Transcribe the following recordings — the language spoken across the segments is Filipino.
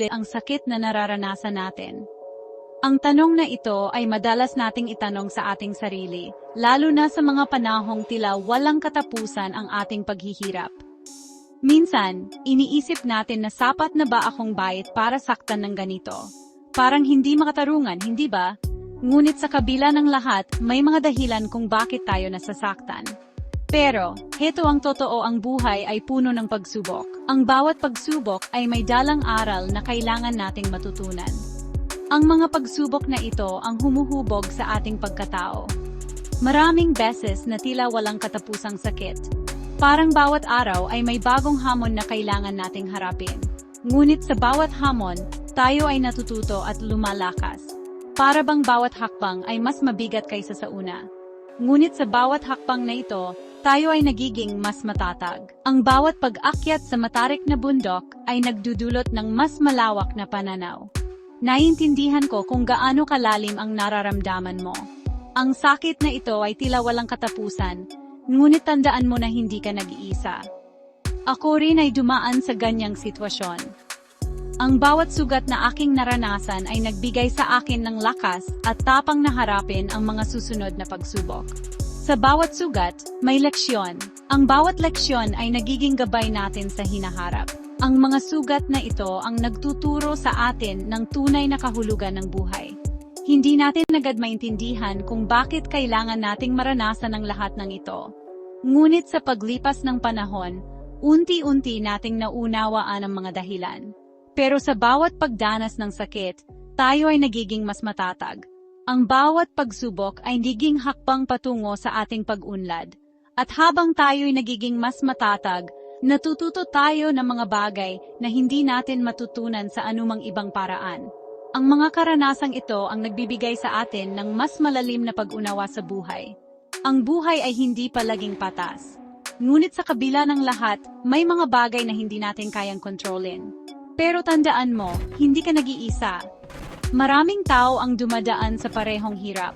ang sakit na nararanasan natin. Ang tanong na ito ay madalas nating itanong sa ating sarili, lalo na sa mga panahong tila walang katapusan ang ating paghihirap. Minsan, iniisip natin na sapat na ba akong bayit para saktan ng ganito? Parang hindi makatarungan, hindi ba? Ngunit sa kabila ng lahat, may mga dahilan kung bakit tayo nasasaktan. Pero, heto ang totoo ang buhay ay puno ng pagsubok. Ang bawat pagsubok ay may dalang aral na kailangan nating matutunan. Ang mga pagsubok na ito ang humuhubog sa ating pagkatao. Maraming beses na tila walang katapusang sakit. Parang bawat araw ay may bagong hamon na kailangan nating harapin. Ngunit sa bawat hamon, tayo ay natututo at lumalakas. Para bang bawat hakbang ay mas mabigat kaysa sa una. Ngunit sa bawat hakbang na ito, tayo ay nagiging mas matatag. Ang bawat pag-akyat sa matarik na bundok ay nagdudulot ng mas malawak na pananaw. Naiintindihan ko kung gaano kalalim ang nararamdaman mo. Ang sakit na ito ay tila walang katapusan, ngunit tandaan mo na hindi ka nag-iisa. Ako rin ay dumaan sa ganyang sitwasyon. Ang bawat sugat na aking naranasan ay nagbigay sa akin ng lakas at tapang na harapin ang mga susunod na pagsubok. Sa bawat sugat, may leksyon. Ang bawat leksyon ay nagiging gabay natin sa hinaharap. Ang mga sugat na ito ang nagtuturo sa atin ng tunay na kahulugan ng buhay. Hindi natin agad maintindihan kung bakit kailangan nating maranasan ang lahat ng ito. Ngunit sa paglipas ng panahon, unti-unti nating naunawaan ang mga dahilan. Pero sa bawat pagdanas ng sakit, tayo ay nagiging mas matatag. Ang bawat pagsubok ay nagiging hakbang patungo sa ating pag-unlad. At habang tayo'y nagiging mas matatag, natututo tayo ng mga bagay na hindi natin matutunan sa anumang ibang paraan. Ang mga karanasang ito ang nagbibigay sa atin ng mas malalim na pag-unawa sa buhay. Ang buhay ay hindi palaging patas. Ngunit sa kabila ng lahat, may mga bagay na hindi natin kayang kontrolin. Pero tandaan mo, hindi ka nag-iisa. Maraming tao ang dumadaan sa parehong hirap.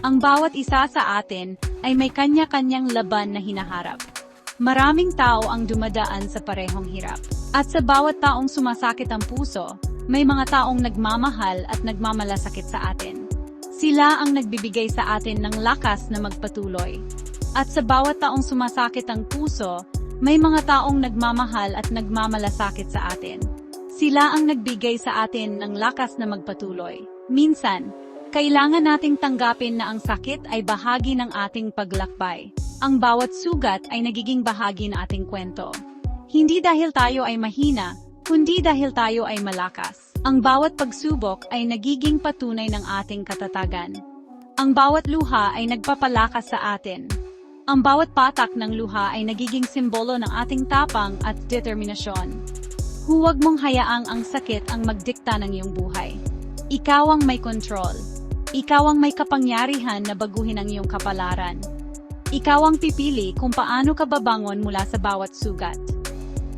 Ang bawat isa sa atin ay may kanya-kanyang laban na hinaharap. Maraming tao ang dumadaan sa parehong hirap. At sa bawat taong sumasakit ang puso, may mga taong nagmamahal at nagmamalasakit sa atin. Sila ang nagbibigay sa atin ng lakas na magpatuloy. At sa bawat taong sumasakit ang puso, may mga taong nagmamahal at nagmamalasakit sa atin. Sila ang nagbigay sa atin ng lakas na magpatuloy. Minsan, kailangan nating tanggapin na ang sakit ay bahagi ng ating paglakbay. Ang bawat sugat ay nagiging bahagi ng ating kwento. Hindi dahil tayo ay mahina, kundi dahil tayo ay malakas. Ang bawat pagsubok ay nagiging patunay ng ating katatagan. Ang bawat luha ay nagpapalakas sa atin. Ang bawat patak ng luha ay nagiging simbolo ng ating tapang at determinasyon. Huwag mong hayaang ang sakit ang magdikta ng iyong buhay. Ikaw ang may control. Ikaw ang may kapangyarihan na baguhin ang iyong kapalaran. Ikaw ang pipili kung paano ka babangon mula sa bawat sugat.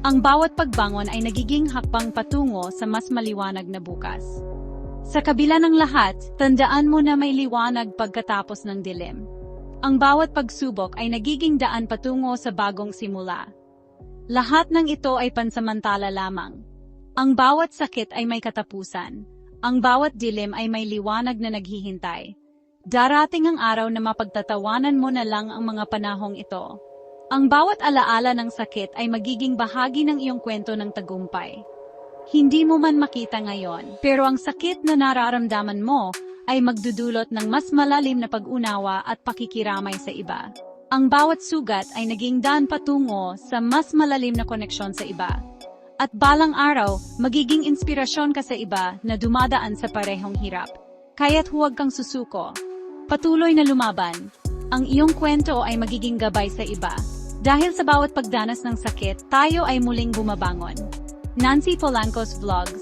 Ang bawat pagbangon ay nagiging hakbang patungo sa mas maliwanag na bukas. Sa kabila ng lahat, tandaan mo na may liwanag pagkatapos ng dilim. Ang bawat pagsubok ay nagiging daan patungo sa bagong simula. Lahat ng ito ay pansamantala lamang. Ang bawat sakit ay may katapusan. Ang bawat dilim ay may liwanag na naghihintay. Darating ang araw na mapagtatawanan mo na lang ang mga panahong ito. Ang bawat alaala ng sakit ay magiging bahagi ng iyong kwento ng tagumpay. Hindi mo man makita ngayon, pero ang sakit na nararamdaman mo ay magdudulot ng mas malalim na pag-unawa at pakikiramay sa iba. Ang bawat sugat ay naging daan patungo sa mas malalim na koneksyon sa iba. At balang araw, magiging inspirasyon ka sa iba na dumadaan sa parehong hirap. Kaya't huwag kang susuko. Patuloy na lumaban. Ang iyong kwento ay magiging gabay sa iba. Dahil sa bawat pagdanas ng sakit, tayo ay muling bumabangon. Nancy Polanco's Vlogs